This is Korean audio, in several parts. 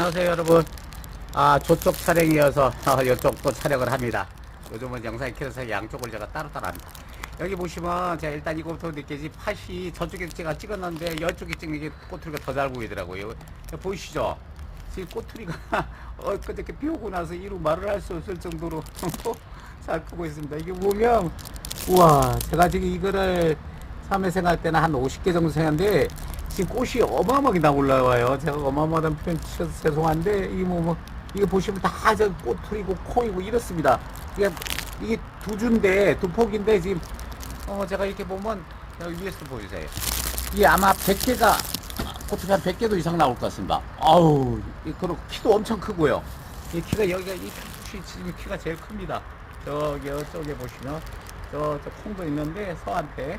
안녕하세요 여러분. 아 저쪽 촬영이어서 어, 이쪽도 촬영을 합니다. 요즘은 영상이 길어서 양쪽을 제가 따로따로 합니다. 여기 보시면 제가 일단 이거부터 느끼지 팥이 저쪽에 제가 찍었는데 이쪽에 찍는 게 꼬투리가 더 잘 보이더라고요. 보이시죠? 지금 꼬투리가 어 그저께 비 오고 나서 이루 말을 할 수 없을 정도로 잘 크고 있습니다. 이게 보면 우와 제가 지금 이거를 처음에 생각할 때는 한 50개 정도 생각했는데 지금 꽃이 어마어마하게 나 올라와요. 제가 어마어마한 표현 치셔서 죄송한데 이게 뭐, 뭐 이게 보시면 다저 꼬투리고 콩이고 이렇습니다. 이게 이게 두 주인데 두 폭인데 지금 어 제가 이렇게 보면 여기 위에서 보여주세요. 이게 아마 100개가 꼬투리 한 100개도 이상 나올 것 같습니다. 아우 이 그리고 키도 엄청 크고요. 이 키가 여기가 이 꽃이 지금 키가 제일 큽니다. 저기 저쪽에 보시면 저, 저 콩도 있는데 서한테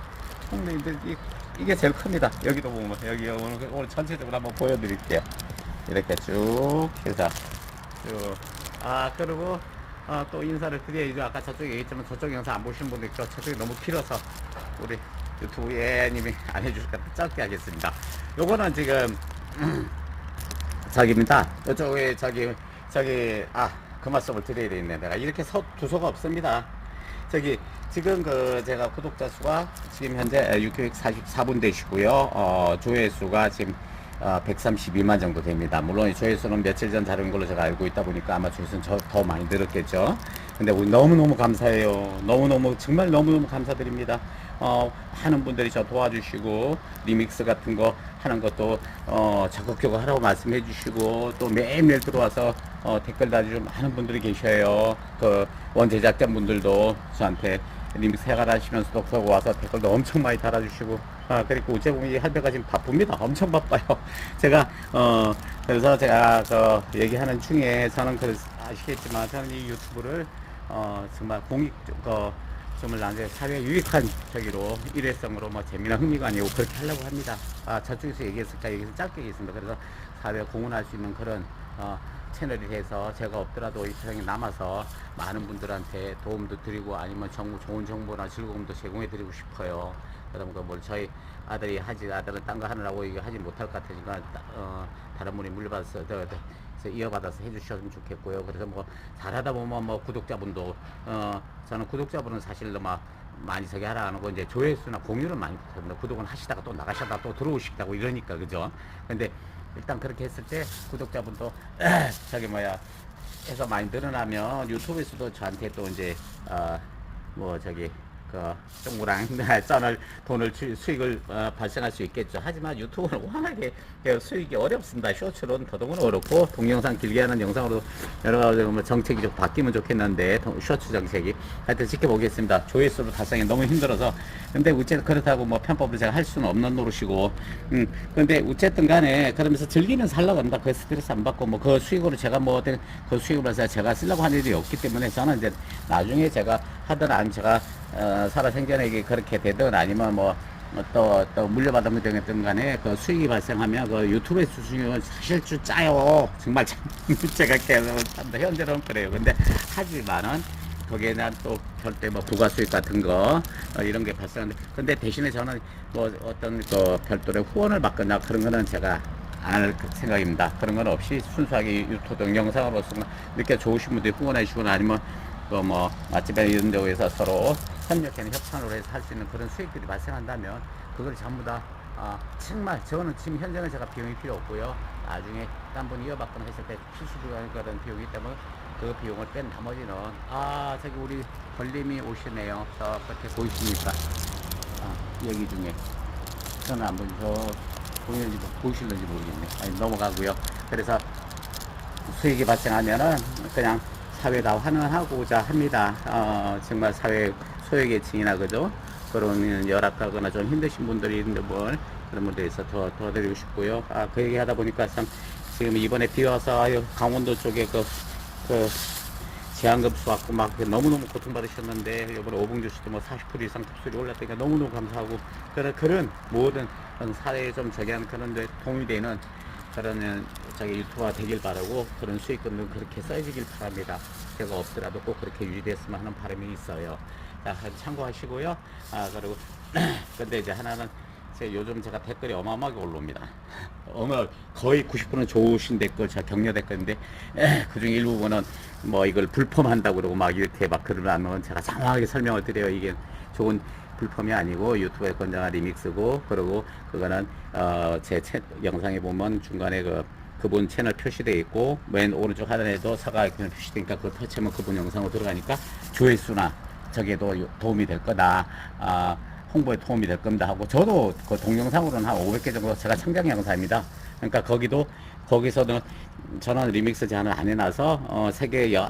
콩도 있는데 이, 이게 제일 큽니다. 여기도 보면 여기 오늘, 오늘 전체적으로 한번 보여드릴게요. 이렇게 쭉 해서 쭉. 아 그리고 어, 또 인사를 드려야죠. 아까 저쪽에 얘기했지만 저쪽 영상 안 보시는 분들 있죠. 저쪽이 너무 길어서 우리 유튜브 예님이 안 해주실까 짧게 하겠습니다. 요거는 지금 저기입니다. 이쪽에 저기 저기 아 그 말씀을 드려야 되겠네. 내가 이렇게 서, 두서가 없습니다. 저기 지금 그 제가 구독자 수가 지금 현재 644분 되시고요. 어, 조회수가 지금 어, 132만 정도 됩니다. 물론 이 조회수는 며칠 전 자료인 걸로 제가 알고 있다 보니까 아마 조회수는 저, 더 많이 늘었겠죠. 근데 우리 너무너무 감사해요. 너무너무 정말 너무너무 감사드립니다. 어, 많은 분들이 저 도와주시고 리믹스 같은 거 하는 것도 어, 적극적으로 하라고 말씀해 주시고 또 매일매일 들어와서 어, 댓글 달아주는 많은 분들이 계셔요. 그 원제작자 분들도 저한테 리믹스 해가라 하시면서 독서고 와서 댓글도 엄청 많이 달아주시고 아 그리고 어째 보면 이 할배가 지금 바쁩니다. 엄청 바빠요. 제가 어 그래서 제가 그 얘기하는 중에 저는 그 아시겠지만 저는 이 유튜브를 어 정말 공익 그 정말 나한테 사회 유익한 저기로 일회성으로 뭐 재미나 흥미가 아니고 그렇게 하려고 합니다. 아 저쪽에서 얘기했을까 여기서 짧게 얘기했습니다. 그래서 사회에 공헌할 수 있는 그런 어 채널이 돼서 제가 없더라도 이 세상에 남아서 많은 분들한테 도움도 드리고 아니면 정보, 좋은 정보나 즐거움도 제공해 드리고 싶어요. 보니까 뭘 저희 아들이 하지 아들은 딴 거 하느라고 이거 하지 못할 것 같으니까 따- 어, 다른 분이 물려받아서 더, 더, 이어받아서 해주셨으면 좋겠고요. 그래서 뭐 잘하다 보면 뭐 구독자분도 어 저는 구독자분은 사실 막 많이 서게 하라 하는 거 이제 조회수나 공유를 많이 부탁합니다. 구독은 하시다가 또 나가시다가 또 들어오시다고 이러니까 그죠? 근데 일단 그렇게 했을 때 구독자분도 저기 뭐야 해서 많이 늘어나면 유튜브에서도 저한테 또 이제 어 뭐 저기 그 정부랑 써을 돈을 주- 수익을 어, 발생할 수 있겠죠. 하지만 유튜브는 워낙에 그 수익이 어렵습니다. 쇼츠로는 더더욱 어렵고 동영상 길게 하는 영상으로 여러 가지 뭐 정책이 좀 바뀌면 좋겠는데 동- 쇼츠 정책이 하여튼 지켜보겠습니다. 조회수를 달성이 너무 힘들어서 근데 어쨌든 그렇다고 뭐 편법을 제가 할 수는 없는 노릇이고 음 근데 어쨌든 간에 그러면서 즐기면 살라고 합니다. 그 스트레스 안 받고 뭐 그 수익으로 제가 뭐 어떤 그 수익을 해서 제가 쓰려고 하는 일이 없기 때문에 저는 이제 나중에 제가 하든 아니면 제가 어, 살아 생전에 그렇게 되든 아니면 뭐 또, 또 물려받으면 되겠든 간에 그 수익이 발생하면 그 유튜브의 수익은 사실 좀 짜요. 정말 참, 제가 계속 한다. 현재로는 그래요. 근데 하지만은 거기에 대한 또 별도의 뭐 부가 수익 같은 거 어, 이런 게 발생하는데 근데 대신에 저는 뭐 어떤 그 별도의 후원을 받거나 그런 거는 제가 안 할 생각입니다. 그런 건 없이 순수하게 유튜브 영상으로서 이렇게 좋으신 분들이 후원해 주거나 아니면 그뭐 맛집에 이런 데에서 서로 협력해는 협찬으로 해서 할 수 있는 그런 수익들이 발생한다면 그걸 전부 다 아, 정말 저는 지금 현재는 제가 비용이 필요 없고요. 나중에 딴 분 이어받거나 했을 때 필수적인 그런 비용이 때문에 그 비용을 뺀 나머지는 아 저기 우리 걸림이 오시네요. 저 끝에 보이십니까? 아, 여기 중에 저는 안 보이죠. 보이는지 보이실는지 모르겠네. 아니, 넘어가고요. 그래서 수익이 발생하면은 그냥 사회다 환원하고자 합니다. 어, 정말 사회 소외계층이나 그죠? 그런 열악하거나 좀 힘드신 분들이 있는데 뭘 그런 분들에서 더 도와드리고 싶고요. 아, 그 얘기 하다 보니까 참 지금 이번에 비 와서 아유, 강원도 쪽에 그, 그 제한급수 왔고 막 너무너무 고통받으셨는데 이번에 오봉주시도 뭐 40% 이상 급수율이 올랐다니까 너무너무 감사하고 그런 그런 모든 그런 사회에 좀 저기한 그런 데 도움이 되는 그런 저기 유튜브가 되길 바라고 그런 수익금도 그렇게 써지길 바랍니다. 제가 없더라도 꼭 그렇게 유지됐으면 하는 바람이 있어요. 자, 참고하시고요. 아, 그리고 근데 이제 하나는 제 요즘 제가 댓글이 어마어마하게 올라옵니다. 어마 거의 90%는 좋으신 댓글, 자 격려 댓글인데 에, 그중 일부분은 뭐 이걸 불펌한다고 그러고 막 이렇게 막 글을 안면 제가 장황하게 설명을 드려요. 이게 좋은 불펌이 아니고 유튜브의 권장한 리믹스고 그리고 그거는 어제 영상에 보면 중간에 그 그분 채널 표시되어 있고 맨 오른쪽 하단에도 사과 아이콘이 표시되니까 그거 터치하면 그분 영상으로 들어가니까 조회수나 저게도 요- 도움이 될 거다. 아, 홍보에 도움이 될 겁니다 하고 저도 그 동영상으로는 한 500개 정도 제가 청장 영상입니다. 그러니까 거기도 거기서는 저는 리믹스 제안을 안 해놔서 어, 세계 여,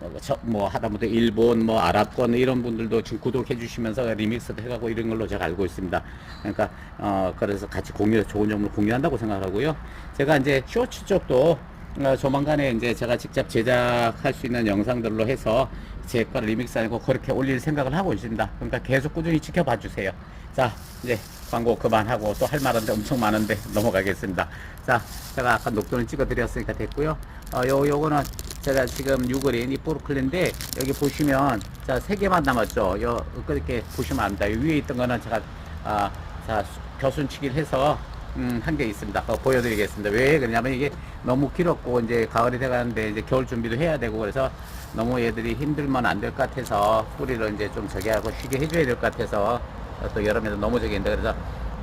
어, 저, 뭐 하다못해 일본 뭐 아랍권 이런 분들도 지금 구독해 주시면서 리믹스도 해가고 이런 걸로 제가 알고 있습니다. 그러니까 어 그래서 같이 공유 좋은 점을 공유한다고 생각하고요. 제가 이제 쇼츠 쪽도 어, 조만간에 이제 제가 직접 제작할 수 있는 영상들로 해서 제 거를 리믹스 아니고 그렇게 올릴 생각을 하고 있습니다. 그러니까 계속 꾸준히 지켜봐 주세요. 자, 이제 광고 그만하고 또 할 말은 엄청 많은데 넘어가겠습니다. 자, 제가 아까 녹두는 찍어 드렸으니까 됐고요. 어, 요, 요거는 제가 지금 6월인 이 포르클린데 여기 보시면 자, 세 개만 남았죠. 요, 그렇게 보시면 압니다. 요 위에 있던 거는 제가, 아, 자, 겨순치기를 해서 음, 한개 있습니다. 그거 보여드리겠습니다. 왜 그러냐면 이게 너무 길었고 이제 가을이 돼가는데 이제 겨울 준비도 해야 되고 그래서 너무 얘들이 힘들면 안 될 것 같아서 뿌리를 이제 좀 저기 하고 쉬게 해줘야 될 것 같아서 또 여름에도 너무 저기 있는데 그래서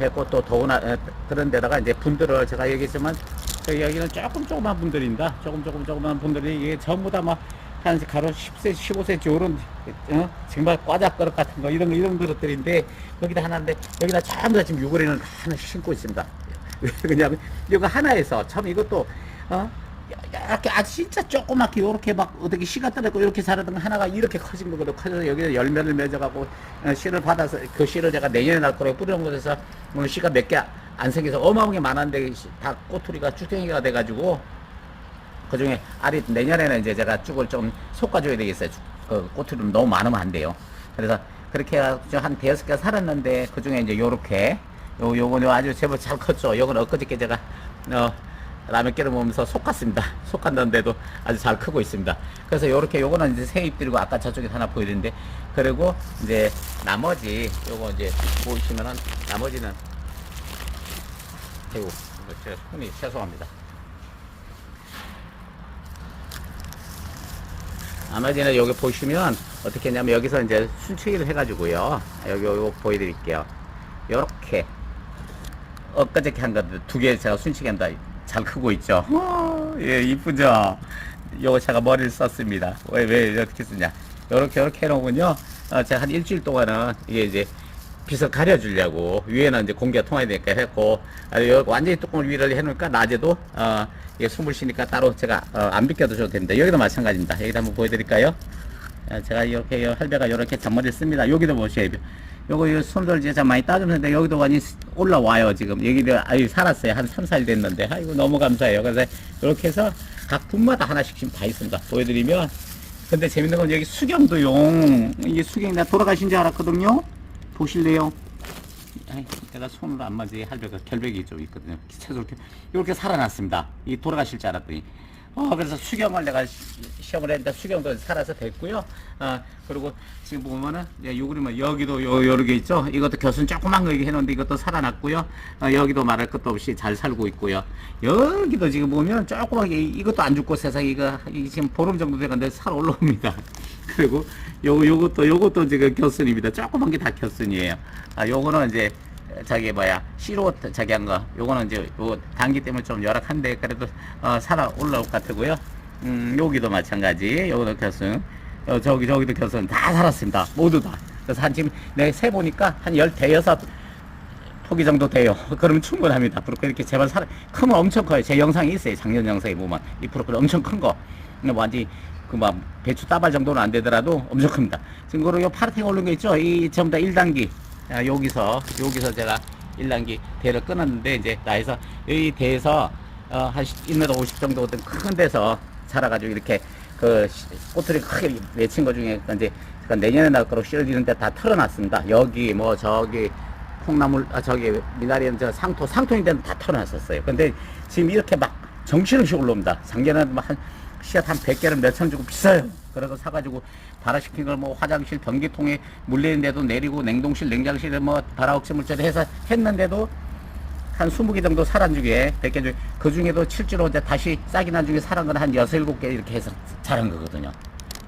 했고 또 더운 에, 그런 데다가 이제 분들을 제가 얘기했지만 저희 여기는 조금 조그만 분들입니다. 조금 조금 조그만 분들이 이게 전부 다막 한 가로 10cm, 15cm 이런 어? 정말 과자 그릇 같은 거 이런 거 이런 그릇들인데 여기다 하나인데 여기다 전부 다 지금 유골이는 하나 신고 있습니다. 왜 그러냐면 이거 하나에서 참 이것도 어 이렇게 아 진짜 조그맣게 요렇게 막 어떻게 씨가 떨어지고 이렇게 자라던 거 하나가 이렇게 커진 거거든 커져서 여기에 열매를 맺어가고 어, 씨를 받아서 그 씨를 제가 내년에 날 거라고 뿌려놓은 곳에서 뭐 씨가 몇 개 안 생겨서 어마어마하게 많았는데 씨- 다 꼬투리가 쭉댕이가 돼가지고 그 중에 알이 내년에는 이제 제가 쭉을 좀 솎아줘야 되겠어요. 쭉, 그 꼬투리는 너무 많으면 안 돼요. 그래서 그렇게 해가지고 한 대여섯 개 살았는데 그 중에 이제 요렇게 요, 요거는 아주 제법 잘 컸죠. 요거는 엊그저께 제가 어, 라면 끓여 먹으면서 솎았습니다. 솎았는데도 아주 잘 크고 있습니다. 그래서 요렇게 요거는 이제 새 잎들이고 아까 저쪽에 하나 보이는데 그리고 이제 나머지 요거 이제 보시면은 나머지는 아이고 제 손이 죄송합니다. 나머지는 여기 보시면 어떻게 했냐면 여기서 이제 순치기를 해가지고요. 여기 요거 보여드릴게요. 요렇게 엊그저께 한 것들 두개 제가 순치기 한다. 잘 크고 있죠. 어, 예, 이쁘죠. 요거 제가 머리를 썼습니다. 왜, 왜 어떻게 쓰냐. 요렇게, 요렇게 해놓으면요. 어, 제가 한 일주일 동안은 이게 이제 빛을 가려주려고 위에는 이제 공기가 통해야 되니까 했고 아, 요 완전히 뚜껑을 위를 해놓으니까 낮에도 어, 이게 숨을 쉬니까 따로 제가 어, 안 비껴두셔도 됩니다. 여기도 마찬가지입니다. 여기다 한번 보여드릴까요? 아, 제가 이렇게 요 할배가 이렇게 잔머리를 씁니다. 여기도 돼요. 요거 이제 참 많이 따주는데 여기도 많이 올라와요 지금 여기도 아유 살았어요 한 3, 4일 됐는데 아이고 너무 감사해요 그래서 이렇게 해서 각 분마다 하나씩 지금 다 있습니다 보여드리면 근데 재밌는 건 여기 수경도 용 이게 수경이 나 돌아가신 줄 알았거든요 보실래요? 아이, 내가 손으로 안 맞지 할배가 결백이 좀 있거든요. 채소 이렇게 이렇게 살아났습니다. 이 돌아가실 줄 알았더니. 어 그래서 수경을 내가 시- 시험을 했는데 수경도 살아서 됐고요. 어 그리고 지금 보면은 이제 요 그림은 여기도 요 여러 개 있죠. 이것도 겨순 조그만 거 이렇게 해놓은데 이것도 살아났고요. 어, 여기도 말할 것도 없이 잘 살고 있고요. 여기도 지금 보면 조그맣게 이- 이것도 안 죽고 세상 이거 지금 보름 정도 돼가는데 살 올라옵니다. 그리고 요 요것도 요것도 지금 겨순입니다. 조그만 게 다 겨순이에요. 아 요거는 이제 자기 뭐야 씨로 자기 한거 요거는 이제 요 단기 때문에 좀 열악한데 그래도 어, 살아 올라올 것 같고요. 음 여기도 마찬가지. 요거도 겨순. 어, 저기 저기도 겨순 다 살았습니다. 모두 다. 그래서 한 지금 내가 세 보니까 한 열 대여섯 포기 정도 돼요. 그러면 충분합니다. 브로콜리 이렇게 제발 살, 크면 엄청 커요. 제 영상이 있어요. 작년 영상에 보면. 이 브로콜리 엄청 큰 거. 근데 뭐 완전히 그막 배추 따발 정도는 안 되더라도 엄청 큽니다. 지금 그리고 요 파르테가 올린 거 있죠? 이 전부 다 1단기. 아, 여기서, 여기서 제가 1단기 대를 끊었는데 이제 나에서 이 대에서 어, 한 1m 50 정도 된큰 데서 자라가지고 이렇게 그 시- 꼬투리 크게 맺힌 거 중에 이제 내년에 날 거로 씌워지는데 다 털어놨습니다. 여기 뭐 저기 콩나물 아 저기 미나리는 저 상토 상토인 데는 다 털어놨었어요. 근데 지금 이렇게 막 정신없이 올라옵니다. 작년에는 막한 씨앗 한 100개를 몇 천 주고 비싸요. 그래서 사가지고 발화시킨 걸 뭐 화장실 변기통에 물 내는데도 내리고 냉동실 냉장실에 뭐 발화옥새 물질 해서 했는데도 한 20개 정도 살한 중에 100개 중에 그 중에도 실제로 이제 다시 싹이 난 중에 살한 건한 6, 7개 이렇게 해서 자란 거거든요.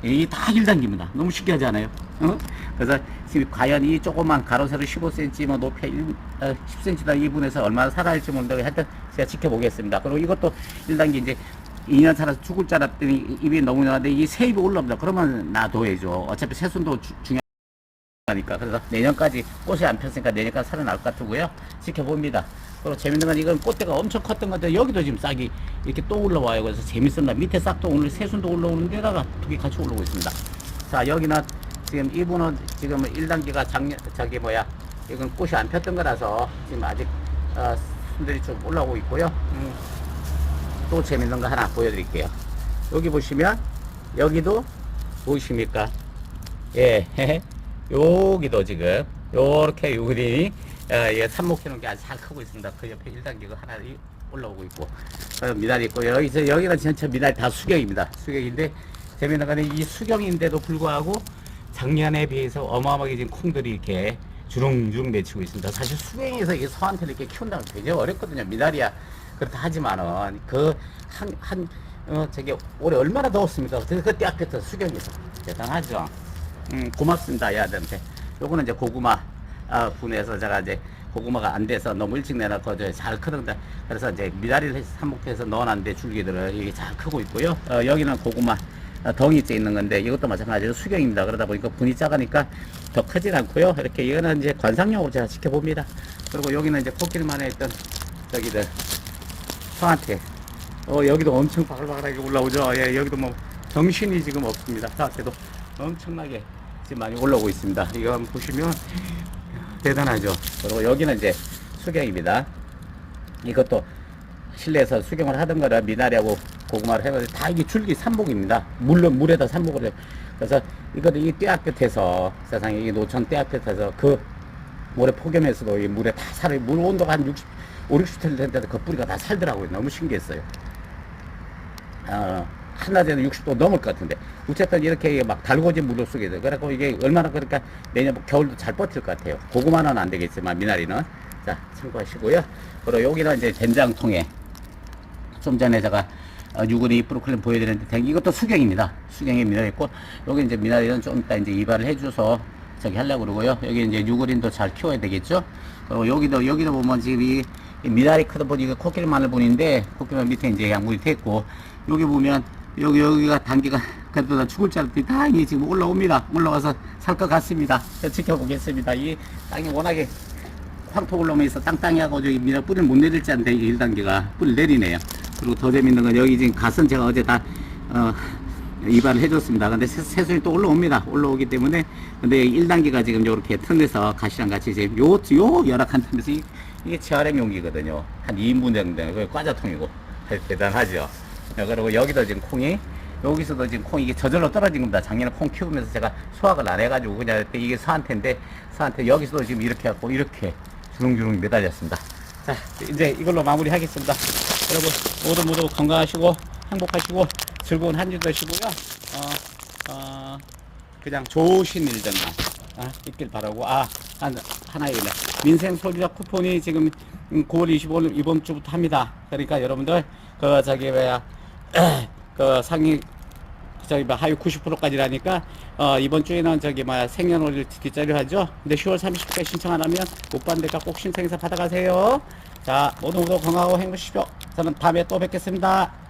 이다 1단계입니다. 너무 신기하지 않아요? 어? 그래서 지금 과연 이 조그만 가로 세로 15cm, 뭐 높이 1, 어, 10cm다 이분에서 얼마나 살아날지 모르는데 하여튼 제가 지켜보겠습니다. 그리고 이것도 1단계 이제 2년 살아서 죽을 줄 알았더니 입이 너무 나는데 이 세입이 올라옵니다. 그러면 놔둬야죠. 어차피 새순도 주- 중요한 하니까. 그래서 내년까지 꽃이 안 폈으니까 내년까지 살아날 것 같고요. 지켜봅니다. 그리고 재밌는 건 이건 꽃대가 엄청 컸던 건데 여기도 지금 싹이 이렇게 또 올라와요. 그래서 재밌습니다. 밑에 싹도 오늘 새순도 올라오는 데다가 두 개 같이 올라오고 있습니다. 자 여기는 지금 이분은 지금 1단계가 작년 저기 뭐야. 이건 꽃이 안 폈던 거라서 지금 아직 어, 순들이 좀 올라오고 있고요. 음, 또 재밌는 거 하나 보여드릴게요 여기 보시면 여기도 보이십니까 예, 여기도 지금 요렇게 요 그림이 어, 예, 삽목해 놓은 게 아주 잘 크고 있습니다. 그 옆에 1단계가 하나 이- 올라오고 있고 어, 미나리 있고 여기서 여기는 전체 미나리 다 수경입니다. 수경인데 재미있는 거는 이 수경인데도 불구하고 작년에 비해서 어마어마하게 지금 콩들이 이렇게 주렁주렁 맺히고 있습니다. 사실 수경에서 이 서한테를 이렇게 키운다는 게 굉장히 어렵거든요. 미나리야 그렇다 하지만은 그 한 한 어, 저기 올해 얼마나 더웠습니까? 그, 그때 앞에서 수경에서 대단하죠. 음, 고맙습니다, 야들한테. 요거는 이제 고구마, 아, 분해서 제가 이제 고구마가 안 돼서 너무 일찍 이제 잘 크던데, 그래서 이제 미나리를 삽목해서 넣어놨는데 줄기들을 이게 잘 크고 있고요. 어, 여기는 고구마, 어, 덩이 째 있는 건데 이것도 마찬가지로 수경입니다. 그러다 보니까 분이 작으니까 더 크진 않고요. 이렇게 이거는 이제 관상용으로 제가 지켜봅니다. 그리고 여기는 이제 코끼리만에 있던 저기들, 저한테 어, 여기도 엄청 바글바글하게 올라오죠. 예, 여기도 뭐 정신이 지금 없습니다. 자체도 엄청나게 지금 많이 올라오고 있습니다. 이거 한번 보시면 대단하죠. 그리고 여기는 이제 수경입니다. 이것도 실내에서 수경을 하던 거라 미나리하고 고구마를 해가지고 다 이게 줄기 산목입니다. 물론 물에다 산목을 해요. 그래서 이것도 이 떼약 끝에서 세상에 이 노천 떼약 끝에서 그 모래 폭염에서도 이 물에 다 살아 물 온도가 한 60, 5, 60도 되는데도 그 뿌리가 다 살더라고요. 너무 신기했어요. 어, 한낮에는 60도 넘을 것 같은데 어쨌든 이렇게 막 달궈진 물로 속에 돼. 그래갖고 이게 얼마나 그러니까 내년 겨울도 잘 버틸 것 같아요. 고구마는 안 되겠지만 미나리는 자 참고하시고요. 그리고 여기는 이제 된장통에 좀 전에 제가 어, 유근이 브로콜리 보여드렸는데 댕- 이것도 수경입니다. 수경의 미나리 꽃. 여기 이제 미나리는 좀 이따 이제 이발을 해줘서 저기 하려고 그러고요. 여기 이제 유그린도 잘 키워야 되겠죠. 그리고 여기도 여기도 보면 지금 이, 이 미나리 크다 보니 이거 코끼리 마늘 분인데 코끼리 밑에 이제 양분이 됐고 여기 보면 여기 여기가 단계가 그래도 다 죽을 줄 알았더니 다 이게 지금 올라옵니다. 올라와서 살 것 같습니다. 지켜보겠습니다. 이 땅이 워낙에 황토 올라오면서 땅땅이하고 저기 미나 뿌리를 못 내릴 줄 알았는데 1단계가 뿌리를 내리네요. 그리고 더 재밌는 건 여기 지금 갓은 제가 어제 다, 어, 이발을 해줬습니다. 근데 새- 새순이 또 올라옵니다. 올라오기 때문에. 근데 1단계가 지금 요렇게 틈에서 가시랑 같이 지금 요, 요 열악한 틈에서 이, 이게 재활용 용기거든요. 한 2인분 정도. 그 과자통이고. 대단하죠. 네, 그리고 여기도 지금 콩이 여기서도 지금 콩 이게 저절로 떨어진 겁니다. 작년에 콩 키우면서 제가 수확을 안 해가지고 그냥 이게 서한테인데 서한테 여기서도 지금 이렇게 갖고 이렇게 주렁주렁 매달렸습니다. 자 이제 이걸로 마무리하겠습니다. 여러분 모두 모두 건강하시고 행복하시고 즐거운 한 주 되시고요. 어, 어, 그냥 좋으신 일들만 아, 있길 바라고 아 한, 하나 있네 민생 소비자 쿠폰이 지금 음, 9월 25일 이번 주부터 합니다. 그러니까 여러분들 그 저기 뭐야 그 상위 저기 뭐 하위 90%까지라니까 어 이번 주에는 저기 뭐 생년월일 뒷자리 하죠. 근데 10월 30일까지 신청 안 하면 못 받으니까 꼭 신청해서 받아가세요. 자 모두 모두 건강하고 행복하십시오. 저는 다음에 또 뵙겠습니다.